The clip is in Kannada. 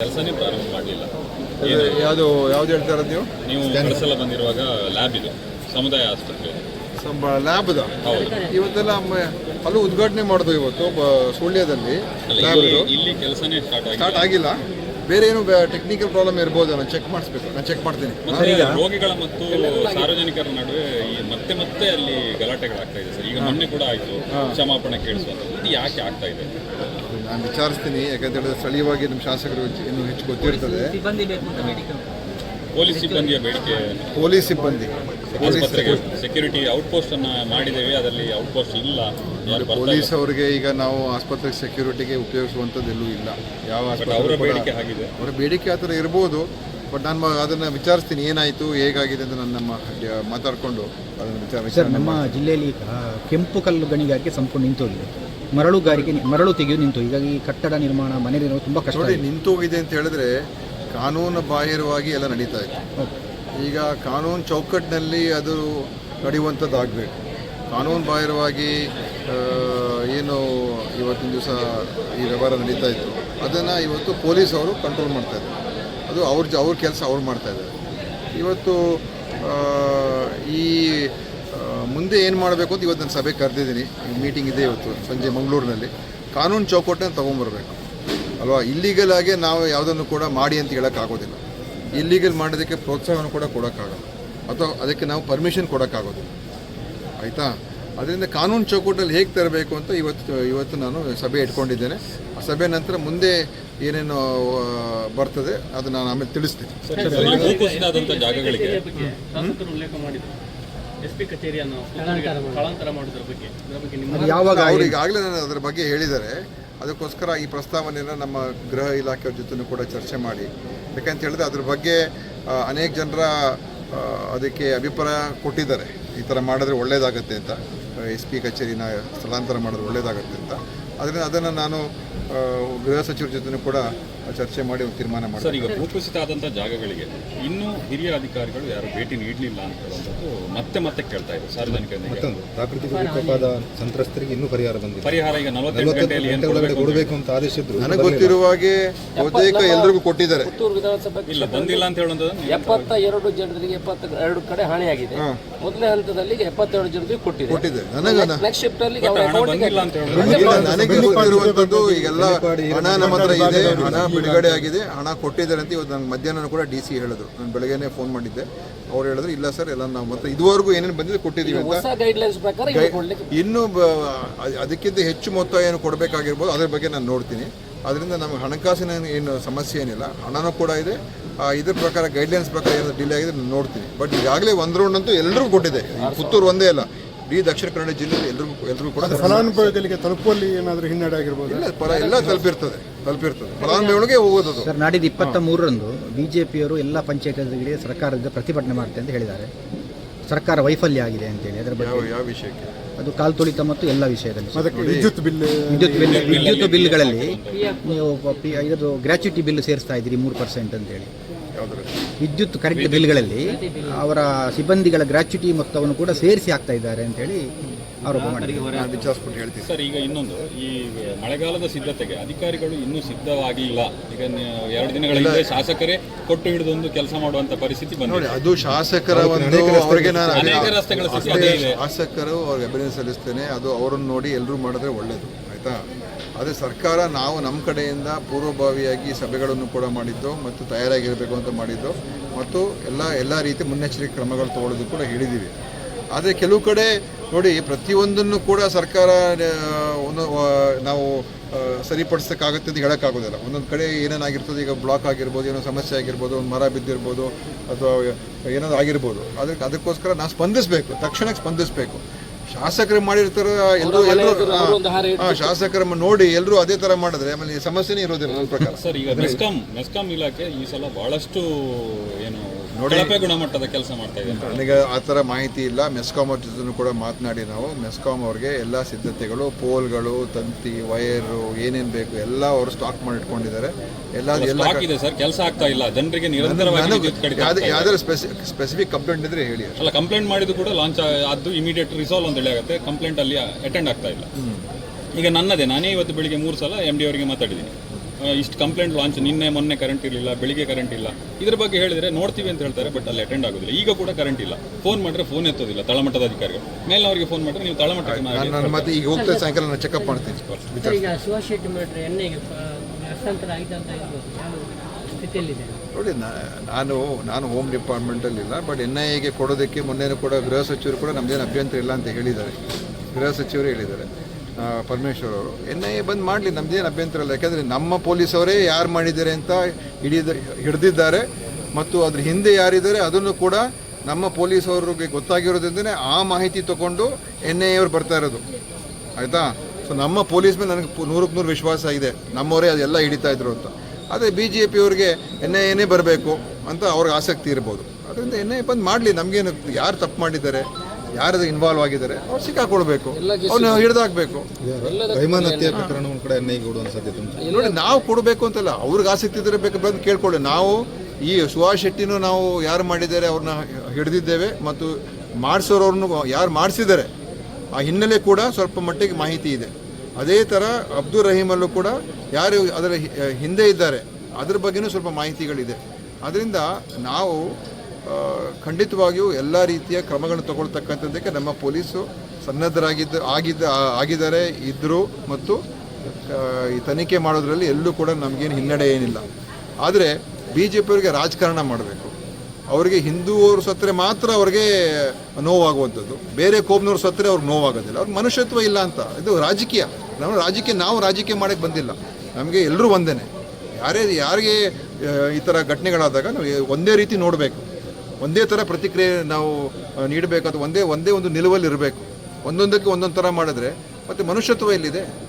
ಕೆಲಸನೇ ಪ್ರಾರಂಭ ಮಾಡಲಿಲ್ಲ. ಯಾವುದು ಯಾವ್ದು ಹೇಳ್ತಾ ಇರೋದು ನೀವು ನೀವು ಕಳಿಸಲ ಬಂದಿರುವಾಗ ಲ್ಯಾಬ್ ಇದು ಸಮುದಾಯ ಆಸ್ಪತ್ರೆ. ಸಂಬ ಲ್ಯಾಬ್ದ ಹೌದು. ಇವತ್ತೆಲ್ಲ ಮ- ಅಲ್ಲೂ ಉದ್ಘಾಟನೆ ಮಾಡೋದು ಇವತ್ತು ಬ- ಸುಳ್ಯದಲ್ಲಿ ಲ್ಯಾಬ್ದು ಇಲ್ಲಿ- ಇಲ್ಲಿ ಕೆಲಸನೇ ಸ್ಟಾರ್ಟ್ ಆಗಿದೆ ಸ್ಟಾರ್ಟ್ ಆಗಿಲ್ಲ. ಬೇರೆ ಏನು ಟೆಕ್ನಿಕಲ್ ಪ್ರಾಬ್ಲಮ್ ಇರ್ಬೋದು ನಾನು ಚೆಕ್ ಮಾಡಿಸ್ಬೇಕು. ನಾನು ಚೆಕ್ ಮಾಡ್ತೀನಿ. ರೋಗಿಗಳ ಮತ್ತು ಸಾರ್ವಜನಿಕರ ನಡುವೆ ಈ ಮತ್ತೆ ಮತ್ತೆ ಅಲ್ಲಿ ಗಲಾಟೆಗಳಾಗ್ತಾ ಇದೆ ಸರ್. ಈಗ ಮೊನ್ನೆ ಕೂಡ ಆಯಿತು ಕ್ಷಮಾಪಣೆ ಕೇಳಿಸುವಂತ ಇದು ಯಾಕೆ ಆಗ್ತಾ ಇದೆ? ನಾನು ವಿಚಾರಿಸ್ತೀನಿ. ಯಾಕಂತ ಹೇಳಿದ್ರೆ ಸ್ಥಳೀಯವಾಗಿ ನಮ್ಮ ಶಾಸಕರು ಇನ್ನೂ ಹೆಚ್ಚು ಗೊತ್ತಿರ್ತದೆ. ಸಿಬ್ಬಂದಿ ಬೇಕು ಅಂತ ಬೇಡಿಕೆ ಪೊಲೀಸ್ ಸಿಬ್ಬಂದಿಯ ಬೇಡಿಕೆ. ಪೊಲೀಸ್ ಸಿಬ್ಬಂದಿ. ಸೆಕ್ಯೂರಿಟಿ ಔಟ್ಪೋಸ್ಟ್ ಅನ್ನು ಮಾಡಿದ್ದೇವೆ. ಅದರಲ್ಲಿ ಔಟ್ಪೋಸ್ಟ್ ಇಲ್ಲ. ಪೊಲೀಸ್ ಅವರಿಗೆ ಈಗ ನಾವು ಆಸ್ಪತ್ರೆ ಸೆಕ್ಯೂರಿಟಿಗೆ ಉಪಯೋಗಿಸುವಂಥದ್ದು ಎಲ್ಲೂ ಇಲ್ಲ. ಯಾವ ಆಸ್ಪತ್ರೆ ಬೇಡಿಕೆ ಆಗಿದೆ. ಅವರ ಬೇಡಿಕೆ ಆ ಥರ ಇರ್ಬೋದು. ಬಟ್ ನಾನು ಅದನ್ನು ಅದನ್ನ ವಿಚಾರಿಸ್ತೀನಿ. ಏನಾಯಿತು ಹೇಗಾಗಿದೆ ಅಂತ ನಾನು ನಮ್ಮ ಮಾತಾಡಿಕೊಂಡು ಮಾತಾಡ್ಕೊಂಡು ಅದನ್ನು ವಿಚಾರ ಸರ್ ನಮ್ಮ ಜಿಲ್ಲೆಯಲ್ಲಿ ಕೆಂಪು ಕಲ್ಲು ಗಣಿಗಾರಿಕೆ ಸಂಪೂರ್ಣ ನಿಂತೋಗಿದೆ. ಮರಳುಗಾರಿಕೆ ಮರಳು ತೆಗೆದು ನಿಂತು. ಹೀಗಾಗಿ ಕಟ್ಟಡ ನಿರ್ಮಾಣ ಮನೆ ನಿರ್ಮಾಣ ತುಂಬ ಕಷ್ಟ. ನಿಂತೋಗಿದೆ ಅಂತ ಹೇಳಿದ್ರೆ ಕಾನೂನು ಬಾಹಿರವಾಗಿ ಎಲ್ಲ ನಡೀತಾ ಇತ್ತು. ಈಗ ಕಾನೂನು ಚೌಕಟ್ಟಿನಲ್ಲಿ ಅದು ನಡೆಯುವಂಥದ್ದಾಗಬೇಕು. ಕಾನೂನು ಬಾಹಿರವಾಗಿ ಏನು ಇವತ್ತಿನ ದಿವಸ ಈ ವ್ಯವಹಾರ ನಡೀತಾ ಇತ್ತು, ಅದನ್ನು ಇವತ್ತು ಪೊಲೀಸ್ ಅವರು ಕಂಟ್ರೋಲ್ ಮಾಡ್ತಾ ಇದ್ದಾರೆ. ಅದು ಅವ್ರ ಜ, ಅವ್ರ ಕೆಲಸ ಅವ್ರು ಮಾಡ್ತಾ ಇದ್ದಾರೆ. ಇವತ್ತು ಈ ಮುಂದೆ ಏನು ಮಾಡಬೇಕು ಅಂತ ಇವತ್ತು ನಾನು ಸಭೆ ಕರೆದಿದ್ದೀನಿ. ಮೀಟಿಂಗ್ ಇದೆ ಇವತ್ತು, ಸಂಜೆ ಮಂಗಳೂರಿನಲ್ಲಿ. ಕಾನೂನು ಚೌಕಟ್ಟನ್ನು ತೊಗೊಂಬರ್ಬೇಕು. ಅಲ್ವಾ? ಇಲ್ಲಿಗಲಾಗೆ ನಾವು ಯಾವುದನ್ನು ಕೂಡ ಮಾಡಿ ಅಂತ ಹೇಳೋಕ್ಕಾಗೋದಿಲ್ಲ ಇಲ್ಲಿಗಲ್ ಮಾಡೋದಕ್ಕೆ ಪ್ರೋತ್ಸಾಹವನ್ನು ಕೂಡ ಕೊಡೋಕ್ಕಾಗಲ್ಲ. ಅಥವಾ ಅದಕ್ಕೆ ನಾವು ಪರ್ಮಿಷನ್ ಕೊಡೋಕ್ಕಾಗೋದಿಲ್ಲ. ಆಯಿತಾ? ಅದರಿಂದ ಕಾನೂನು ಚೌಕಟ್ಟಲ್ಲಿ ಹೇಗೆ ತರಬೇಕು ಅಂತ ಇವತ್ತು ಇವತ್ತು ನಾನು ಸಭೆ ಇಟ್ಕೊಂಡಿದ್ದೇನೆ. ಆ ಸಭೆ ನಂತರ ಮುಂದೆ ಏನೇನು ಬರ್ತದೆ ಅದು ನಾನು ಆಮೇಲೆ ತಿಳಿಸ್ತೀನಿ. ಯಾವಾಗ ಈಗಾಗಲೇ ನಾನು ಅದರ ಬಗ್ಗೆ ಹೇಳಿದ್ದಾರೆ ಅದಕ್ಕೋಸ್ಕರ ಈ ಪ್ರಸ್ತಾವನೆಯನ್ನು ನಮ್ಮ ಗೃಹ ಇಲಾಖೆಯವ್ರ ಜೊತೆ ಕೂಡ ಚರ್ಚೆ ಮಾಡಿ ಯಾಕಂತ ಹೇಳಿದ್ರೆ ಅದ್ರ ಬಗ್ಗೆ ಅನೇಕ ಜನರ ಅದಕ್ಕೆ ಅಭಿಪ್ರಾಯ ಕೊಟ್ಟಿದ್ದಾರೆ. ಈ ಥರ ಮಾಡಿದ್ರೆ ಒಳ್ಳೇದಾಗತ್ತೆ ಅಂತ ಎಸ್ ಪಿ ಕಚೇರಿನ ಸ್ಥಳಾಂತರ ಮಾಡಿದ್ರೆ ಒಳ್ಳೇದಾಗತ್ತೆ ಅಂತ. ಅದರಿಂದ ಅದನ್ನು ನಾನು ಗೃಹ ಸಚಿವರ ಜೊತೆ ಕೂಡ ಚರ್ಚೆ ಮಾಡಿ ಒಂದು ತೀರ್ಮಾನ ಸರ್ ಮಾಡ್ತೀನಿ ಈಗ ಭೂಕುಸಿತ ಆದಂಥ ಜಾಗಗಳಿಗೆ ಇನ್ನೂ ಹಿರಿಯ ಅಧಿಕಾರಿಗಳು ಯಾರು ಭೇಟಿ ನೀಡಲಿಲ್ಲ ಅಂತ ಹೇಳುವಂಥದ್ದು ಮತ್ತೆ ಮತ್ತೆ ಕೇಳ್ತಾ ಇದೆ ಸಾರ್ವಜನಿಕ ಮತ್ತೊಂದು ಪ್ರಾಕೃತಿಕ ವಿಕೋಪದ ಸಂತ್ರಸ್ತರಿಗೆ ಇನ್ನೂ ಪರಿಹಾರ ಬಂದಿದೆ. ಪರಿಹಾರ ಈಗ ನಲವತ್ತೆಂಟು ಗಂಟೆಯಲ್ಲಿ ಏನು ಒಳಗಡೆ ಕೊಡಬೇಕು ಕೊಡಬೇಕು ಅಂತ ಆದೇಶಿದ್ರು ನನಗೆ ಗೊತ್ತಿರುವ ಹಾಗೆ ಬಹುತೇಕ ಎಲ್ರಿಗೂ ಕೊಟ್ಟಿದ್ದಾರೆ. ಪುತ್ತೂರು ವಿಧಾನಸಭೆ ಇಲ್ಲ ಬಂದಿಲ್ಲ ಅಂತ ಹೇಳುವಂಥದ್ದು ಎಪ್ಪತ್ತ ಎರಡು ಜನರಿಗೆ ಎಪ್ಪತ್ತ ಎರಡು ಕಡೆ ಹಾನಿಯಾಗಿದೆ. ಮೊದಲನೇ ಹಂತದಲ್ಲಿ ಎಪ್ಪತ್ತೆರಡು ಜನರಿಗೆ ಕೊಟ್ಟಿದೆ. ಕೊಟ್ಟಿದೆ. ನನಗೆ ನೆಕ್ಸ್ಟ್ ಬಂದಿಲ್ಲ ಅಂತ ನನಗೆ ಗೊತ್ತಿರುವಂಥದ್ದು ಈಗೆಲ್ಲ ಹಣ ನಮ್ಮ ಹತ್ರ ಇದೆ ಹಣ ಬಿಡುಗಡೆ ಆಗಿದೆ ಹಣ ಕೊಟ್ಟಿದ್ದಾರೆ ಅಂತ ಇವತ್ತು ನಂಗೆ ಮಧ್ಯಾಹ್ನ ಕೂಡ ಡಿ ಸಿ ಹೇಳಿದ್ರು. ನಾನು ಬೆಳಗ್ಗೆನೆ ಫೋನ್ ಮಾಡಿದ್ದೆ. ಅವ್ರು ಹೇಳಿದ್ರು ಇಲ್ಲ ಸರ್ ಎಲ್ಲ ನಾವು ಮತ್ತೆ ಇದುವರೆಗೂ ಏನೇನು ಬಂದಿದೆ ಕೊಟ್ಟಿದ್ದೀವಿ ಅಂತ. ಇನ್ನು ಅದಕ್ಕಿಂತ ಹೆಚ್ಚು ಮೊತ್ತ ಏನು ಕೊಡಬೇಕಾಗಿರ್ಬೋದು ಅದ್ರ ಬಗ್ಗೆ ನಾನು ನೋಡ್ತೀನಿ. ಅದರಿಂದ ನಮಗೆ ಹಣಕಾಸಿನ ಏನು ಸಮಸ್ಯೆ ಏನಿಲ್ಲ. ಹಣನೂ ಕೂಡ ಇದೆ. ಆ, ಇದ್ರ ಪ್ರಕಾರ ಗೈಡ್ಲೈನ್ಸ್ ಪ್ರಕಾರ ಏನಾದರೂ ಡಿಲೇ ಆಗಿದೆ ನಾನು ನೋಡ್ತೀನಿ. ಬಟ್ ಈಗಾಗಲೇ ಒಂದು ರೌಂಡ್ ಅಂತೂ ಎಲ್ಲರಿಗೂ ಕೊಟ್ಟಿದೆ. ಪುತ್ತೂರು ಒಂದೇ ಅಲ್ಲ. ಇಡೀ ದಕ್ಷಿಣ ಕನ್ನಡ ಜಿಲ್ಲೆಯಲ್ಲಿ ಎಲ್ಲರಿಗೂ ಎಲ್ಲರಿಗೂ ಕೂಡ ಫಲಾನುಭವಿಗಳಿಗೆ ತಲುಪುವಲ್ಲಿ ಏನಾದರೂ ಹಿನ್ನಡೆ ಆಗಿರ್ಬೋದು? ಇಲ್ಲ ಪರ ಎಲ್ಲ ತಲುಪಿರ್ತದೆ ತಲುಪಿರ್ತದೆ. ಫಲಾನುಭವಿಗಳಿಗೆ ಹೋಗೋದು ಸರ್ ನಾಡಿದ್ದು ಇಪ್ಪತ್ತ ಮೂರರಂದು ಬಿ ಜೆ ಪಿಯವರು ಎಲ್ಲ ಪಂಚಾಯತ್ಗಳಿಗೆ ಸರ್ಕಾರದ ಪ್ರತಿಭಟನೆ ಮಾಡ್ತೆ ಅಂತ ಹೇಳಿದ್ದಾರೆ. ಸರ್ಕಾರ ವೈಫಲ್ಯ ಆಗಿದೆ ಅಂತೇಳಿ ಅದರ ಬಗ್ಗೆ ಯಾವ ಯಾವ ವಿಷಯಕ್ಕೆ? ಅದು ಕಾಲ್ ತುಳಿತ ಮತ್ತು ಎಲ್ಲ ವಿಷಯದಲ್ಲಿ ವಿದ್ಯುತ್ ಬಿಲ್ ವಿದ್ಯುತ್ ಬಿಲ್ ವಿದ್ಯುತ್ ಬಿಲ್ಗಳಲ್ಲಿ ನೀವು ಇದರದು ಗ್ರಾಚ್ಯುಟಿ ಗ್ರ್ಯಾಚ್ಯುಟಿ ಬಿಲ್ ಸೇರಿಸ್ತಾ ಇದ್ದೀರಿ ಮೂರು ಪರ್ಸೆಂಟ್ ಅಂತೇಳಿ. ವಿದ್ಯುತ್ ಕರೆಂಟ್ ಬಿಲ್ಗಳಲ್ಲಿ ಅವರ ಸಿಬ್ಬಂದಿಗಳ ಗ್ರಾಚ್ಯುಟಿ ಮೊತ್ತವನ್ನು ಕೂಡ ಸೇರಿಸಿ ಹಾಕ್ತಾ ಇದ್ದಾರೆ ಅಂತೇಳಿ ಆರೋಪ ಮಾಡಿದ್ದಾರೆ. ಸರ್ ಈಗ ಇನ್ನೊಂದು. ಈ ಮಳೆಗಾಲದ ಸಿದ್ಧತೆಗೆ ಅಧಿಕಾರಿಗಳು ಇನ್ನೂ ಸಿದ್ಧವಾಗಿಲ್ಲ. ಈಗ ಎರಡು ದಿನಗಳ ಹಿಂದೆ ಶಾಸಕರೇ ಕೊಟ್ಟು ಹಿಡಿದೊಂದು ಕೆಲಸ ಮಾಡುವಂತ ಪರಿಸ್ಥಿತಿ ನೋಡಿ ಬಂದಿದೆ ಅದು ಶಾಸಕರ ಒಂದು ಅವರಿಗೆ ನಾನು ಶಾಸಕರು ಅವ್ರಿಗೆ ಅಭಿನಂದನೆ ಸಲ್ಲಿಸ್ತೇನೆ ಅದು ಅವರನ್ನು ನೋಡಿ ಎಲ್ಲರೂ ಮಾಡಿದ್ರೆ ಒಳ್ಳೇದು. ಆಯಿತಾ? ಅದೇ ಸರ್ಕಾರ ನಾವು ನಮ್ಮ ಕಡೆಯಿಂದ ಪೂರ್ವಭಾವಿಯಾಗಿ ಸಭೆಗಳನ್ನು ಕೂಡ ಮಾಡಿದ್ದು ಮತ್ತು ತಯಾರಾಗಿರಬೇಕು ಅಂತ ಮಾಡಿದ್ದು ಮತ್ತು ಎಲ್ಲ ಎಲ್ಲ ರೀತಿ ಮುನ್ನೆಚ್ಚರಿಕೆ ಕ್ರಮಗಳು ತಗೊಳ್ಳೋದು ಕೂಡ ಹೇಳಿದ್ದೀವಿ. ಆದರೆ ಕೆಲವು ಕಡೆ ನೋಡಿ ಪ್ರತಿಯೊಂದನ್ನು ಕೂಡ ಸರ್ಕಾರ ಒಂದು ನಾವು ಸರಿಪಡಿಸೋಕ್ಕಾಗುತ್ತೆ ಅಂತ ಹೇಳೋಕ್ಕಾಗೋದಿಲ್ಲ. ಒಂದೊಂದು ಕಡೆ ಏನೇನಾಗಿರ್ತದೆ, ಈಗ ಬ್ಲಾಕ್ ಆಗಿರ್ಬೋದು, ಏನೋ ಸಮಸ್ಯೆ ಆಗಿರ್ಬೋದು, ಒಂದು ಮರ ಬಿದ್ದಿರ್ಬೋದು ಅಥವಾ ಏನಾದರೂ ಆಗಿರ್ಬೋದು. ಅದಕ್ಕೆ ಅದಕ್ಕೋಸ್ಕರ ನಾವು ಸ್ಪಂದಿಸಬೇಕು, ತಕ್ಷಣಕ್ಕೆ ಸ್ಪಂದಿಸಬೇಕು. ಶಾಸಕರು ಮಾಡಿರ್ತಾರ ಎಲ್ಲರೂ ಎಲ್ಲರೂ ಶಾಸಕರ ನೋಡಿ ಎಲ್ಲರೂ ಅದೇ ತರ ಮಾಡಿದ್ರೆ ಆಮೇಲೆ ಈ ಸಮಸ್ಯೆನೇ ಇರೋದಿಲ್ಲ ನನ್ನ ಪ್ರಕಾರ. ಸರ್ ಈಗ ಮೆಸ್ಕಾಂ ಮೆಸ್ಕಾಂ ಇಲಾಖೆ ಈ ಸಲ ಬಹಳಷ್ಟು ಏನು ಕಳಪೆ ಗುಣಮಟ್ಟದ ಕೆಲಸ ಮಾಡ್ತಾ ನನಗೆ ಆ ಥರ ಮಾಹಿತಿ ಇಲ್ಲ. ಮೆಸ್ಕಾಂ ಅವ್ರ ಜೊತೆ ಕೂಡ ಮಾತನಾಡಿ ನಾವು. ಮೆಸ್ಕಾಂ ಅವ್ರಿಗೆ ಎಲ್ಲ ಸಿದ್ಧತೆಗಳು ಪೋಲ್ಗಳು ತಂತಿ ವೈರು ಏನೇನು ಬೇಕು ಎಲ್ಲ ಅವರು ಸ್ಟಾಕ್ ಮಾಡಿ ಇಟ್ಕೊಂಡಿದ್ದಾರೆ. ಎಲ್ಲ ಎಲ್ಲ ಸರ್. ಕೆಲಸ ಆಗ್ತಾ ಇಲ್ಲ. ಜನರಿಗೆ ನಿರಂತರವಾಗಿ. ಯಾವ್ದಾದ್ರು ಸ್ಪೆಸಿ ಸ್ಪೆಸಿಫಿಕ್ ಕಂಪ್ಲೇಂಟ್ ಇದ್ರೆ ಹೇಳಿ ಅಲ್ಲ ಕಂಪ್ಲೇಂಟ್ ಮಾಡಿದ್ರು ಕೂಡ ಲಾಂಚ್ ಅದು ಇಮಿಡಿಯೇಟ್ ರಿಸಾಲ್ವ್ ಅಂತ ಹೇಳಿ ಆಗುತ್ತೆ. ಕಂಪ್ಲೇಂಟ್ ಅಲ್ಲಿ ಅಟೆಂಡ್ ಆಗ್ತಾ ಇಲ್ಲ. ಈಗ ನನ್ನದೇ. ನಾನೇ ಇವತ್ತು ಬೆಳಿಗ್ಗೆ ಮೂರು ಸಲ ಎಂ ಡಿ ಅವರಿಗೆ ಮಾತಾಡಿದ್ದೀನಿ. ಇಷ್ಟು ಕಂಪ್ಲೇಂಟ್ ಲಾಂಚ್ ನಿನ್ನೆ ಮೊನ್ನೆ ಕರೆಂಟ್ ಇರಲಿಲ್ಲ ಬೆಳಿಗ್ಗೆ ಕರೆಂಟ್ ಇಲ್ಲ. ಇದ್ರ ಬಗ್ಗೆ ಹೇಳಿದ್ರೆ ನೋಡ್ತೀವಿ ಅಂತ ಹೇಳ್ತಾರೆ ಬಟ್ ಅಲ್ಲಿ ಅಟೆಂಡ್ ಆಗೋದಿಲ್ಲ. ಈಗ ಕೂಡ ಕರೆಂಟ್ ಇಲ್ಲ. ಫೋನ್ ಮಾಡಿದ್ರೆ ಫೋನ್ ಎತ್ತೋದಿಲ್ಲ ತಳಮಟ್ಟದ ಅಧಿಕಾರಿಗಳು. ಮೇಲಿನವರಿಗೆ ಫೋನ್ ಮಾಡಿದ್ರೆ ನೀವು ತಳಮಟ್ಟಕ್ಕೆ ನಾನು ಮಾಡಿ ನಾನು ಮತ್ತೆ ಈಗ ಹೋಗ್ತಾ ಸಾಯಂಕಾಲ ನಾನು ಚೆಕಪ್ ಮಾಡ್ತೀನಿ. ಸರ್, ಈಗ ಸುಭಾಷ್ ಶೆಟ್ಟಿ ಮಾಡ್ರೆ ಎಣ್ಣೆಗೆ ಹಸ್ತಾಂತರ ಆಗಿದೆ ಅಂತ ಇರ್ಬೋದು ಯಾವ ಸ್ಥಿತಿಯಲ್ಲಿದೆ? ನೋಡಿ ನಾ- ನಾನು ನಾನು ಹೋಮ್ ಡಿಪಾರ್ಟ್ಮೆಂಟಲ್ಲಿ ಇಲ್ಲ ಬಟ್ ಎನ್ ಐ ಎಗೆ ಕೊಡೋದಕ್ಕೆ ಮೊನ್ನೆ ಕೂಡ ಗೃಹ ಸಚಿವರು ಕೂಡ ನಮ್ಮದೇನು ಅಭ್ಯಂತರ ಇಲ್ಲ ಅಂತ ಹೇಳಿದ್ದಾರೆ. ಗೃಹ ಸಚಿವರು ಹೇಳಿದ್ದಾರೆ. ಪರಮೇಶ್ವರ್ ಅವರು. ಎನ್ ಐ ಎ ಬಂದ್ ಮಾಡಲಿ ನಮ್ಮದೇನು ಅಭ್ಯಂತರ ಇಲ್ಲ. ಯಾಕಂದರೆ ನಮ್ಮ ಪೊಲೀಸವರೇ ಯಾರು ಮಾಡಿದ್ದಾರೆ ಅಂತ ಹಿಡಿದ, ಹಿಡಿದಿದ್ದಾರೆ. ಮತ್ತು ಅದ್ರ ಹಿಂದೆ ಯಾರಿದ್ದಾರೆ, ಅದನ್ನು ಕೂಡ ನಮ್ಮ ಪೊಲೀಸ್ ಅವ್ರಿಗೆ ಗೊತ್ತಾಗಿರೋದ್ರಿಂದನೇ ಆ ಮಾಹಿತಿ ತಗೊಂಡು ಎನ್ ಐ ಅವ್ರು ಬರ್ತಾ ಇರೋದು. ಆಯಿತಾ? ಸೊ ನಮ್ಮ ಪೊಲೀಸ್ ಮೇಲೆ ನನಗೆ ನೂರಕ್ಕೆ ನೂರು ವಿಶ್ವಾಸ ಇದೆ. ನಮ್ಮವರೇ ಅದೆಲ್ಲ ಹಿಡಿತಾ ಇದ್ರು ಅಂತ. ಆದರೆ ಬಿ ಜೆ ಪಿಯವ್ರಿಗೆ ಎನ್ ಐ ಎನೇ ಬರಬೇಕು ಅಂತ ಅವ್ರಿಗೆ ಆಸಕ್ತಿ ಇರ್ಬೋದು. ಅದರಿಂದ ಎನ್ ಐ ಬಂದು ಮಾಡಲಿ. ನಮಗೇನು ಯಾರು ತಪ್ಪು ಮಾಡಿದ್ದಾರೆ? ಯಾರು ಇನ್ವಾಲ್ವ್ ಆಗಿದ್ದಾರೆ ಅವ್ರು ಸಿಕ್ಕಾಕೊಳ್ಬೇಕು ಅವ್ನು ಹಿಡಿದಾಕ್ಬೇಕು. ರಹಿಮಾನ್ ಪ್ರಕರಣ ಒಂದು ಕಡೆ ಎಣ್ಣೆ ಕೊಡುವ ಸಾಧ್ಯತೆ ಉಂಟು. ನೋಡಿ ನಾವು ಕೊಡಬೇಕು ಅಂತಲ್ಲ ಅವ್ರಿಗೆ ಆಸಕ್ತಿ ಇದ್ರೆ ಬೇಕು ಬಂದು ಕೇಳ್ಕೊಳ್ಳಿ. ನಾವು ಈ ಸುಭಾಷ್ ಶೆಟ್ಟಿನೂ ನಾವು ಯಾರು ಮಾಡಿದ್ದಾರೆ ಅವ್ರನ್ನ ಹಿಡಿದಿದ್ದೇವೆ ಮತ್ತು ಮಾಡಿಸೋರವ್ರನ್ನು ಯಾರು ಮಾಡಿಸಿದ್ದಾರೆ ಆ ಹಿನ್ನೆಲೆ ಕೂಡ ಸ್ವಲ್ಪ ಮಟ್ಟಿಗೆ ಮಾಹಿತಿ ಇದೆ. ಅದೇ ಥರ ಅಬ್ದುಲ್ ರಹೀಮಲ್ಲೂ ಕೂಡ ಯಾರು ಅದರ ಹಿ- ಹಿಂದೆ ಇದ್ದಾರೆ ಅದ್ರ ಬಗ್ಗೆನೂ ಸ್ವಲ್ಪ ಮಾಹಿತಿಗಳಿದೆ. ಅದರಿಂದ ನಾವು ಖಂಡಿತವಾಗಿಯೂ ಎಲ್ಲ ರೀತಿಯ ಕ್ರಮಗಳನ್ನು ತಗೊಳ್ತಕ್ಕಂಥದ್ದಕ್ಕೆ ನಮ್ಮ ಪೊಲೀಸು ಸನ್ನದ್ಧರಾಗಿದ್ದ, ಆಗಿದ್ದ ಆಗಿದ್ದಾರೆ ಇದ್ದರು ಮತ್ತು ಈ ತನಿಖೆ ಮಾಡೋದ್ರಲ್ಲಿ ಎಲ್ಲೂ ಕೂಡ ನಮಗೇನು ಹಿನ್ನಡೆ ಏನಿಲ್ಲ. ಆದರೆ ಬಿ ಜೆ ಪಿಯವರಿಗೆ ರಾಜಕಾರಣ ಮಾಡಬೇಕು. ಅವರಿಗೆ ಹಿಂದೂವರು ಸತ್ತರೆ ಮಾತ್ರ ಅವ್ರಿಗೆ ನೋವಾಗುವಂಥದ್ದು. ಬೇರೆ ಕೋಮ್ನವ್ರು ಸತ್ತರೆ ಅವ್ರಿಗೆ ನೋವಾಗೋದಿಲ್ಲ. ಅವ್ರ ಮನುಷ್ಯತ್ವ ಇಲ್ಲ ಅಂತ. ಇದು ರಾಜಕೀಯ. ನಾವು ರಾಜಕೀಯ ನಾವು ರಾಜಕೀಯ ಮಾಡೋಕ್ಕೆ ಬಂದಿಲ್ಲ. ನಮಗೆ ಎಲ್ಲರೂ ಒಂದೇನೆ. ಯಾರೇ, ಯಾರಿಗೆ ಈ ಥರ ಘಟನೆಗಳಾದಾಗ ನಾವು ಒಂದೇ ರೀತಿ ನೋಡಬೇಕು. ಒಂದೇ ಥರ ಪ್ರತಿಕ್ರಿಯೆ ನಾವು ನೀಡಬೇಕು. ಅಥವಾ ಒಂದೇ ಒಂದೇ ಒಂದು ನಿಲುವಲ್ಲಿ ಇರಬೇಕು. ಒಂದೊಂದಕ್ಕೆ ಒಂದೊಂದು ಥರ ಮಾಡಿದ್ರೆ, ಮತ್ತು ಮನುಷ್ಯತ್ವ ಎಲ್ಲಿದೆ?